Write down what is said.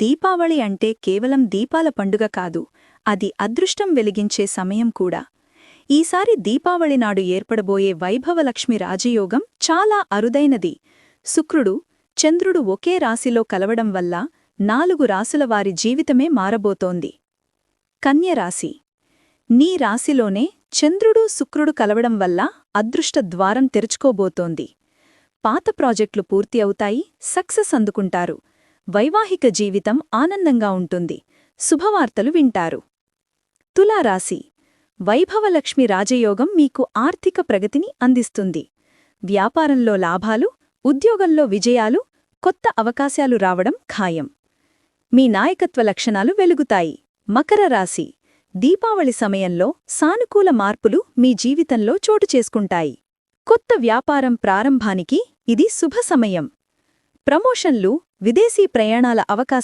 దీపావళి అంటే కేవలం దీపాల పండుగ కాదు అది అదృష్టం వెలిగించే సమయం కూడా. ఈసారి దీపావళి నాడు ఏర్పడబోయే వైభవలక్ష్మి రాజయోగం చాలా అరుదైనది. శుక్రుడు చంద్రుడు ఒకే రాశిలో కలవడం వల్ల నాలుగు రాసుల వారి జీవితమే మారబోతోంది. కన్యరాశి. నీ రాశిలోనే చంద్రుడు శుక్రుడు కలవడం వల్ల అదృష్ట ద్వారం తెరుచుకోబోతోంది. పాత ప్రాజెక్టులు పూర్తి అవుతాయి సక్సెస్ అందుకుంటారు. వైవాహిక జీవితం ఆనందంగా ఉంటుంది. శుభవార్తలు వింటారు. తులారాశి. వైభవలక్ష్మి రాజయోగం మీకు ఆర్థిక ప్రగతిని అందిస్తుంది. వ్యాపారంలో లాభాలు ఉద్యోగంలో విజయాలు కొత్త అవకాశాలు రావడం ఖాయం. మీ నాయకత్వ లక్షణాలు వెలుగుతాయి. మకర రాశి. దీపావళి సమయంలో సానుకూల మార్పులు మీ జీవితంలో చోటు చేసుకుంటాయి. కొత్త వ్యాపారం ప్రారంభానికి ఇది శుభ సమయం. ప్రమోషన్లు విదేశీ ప్రయాణాల అవకాశం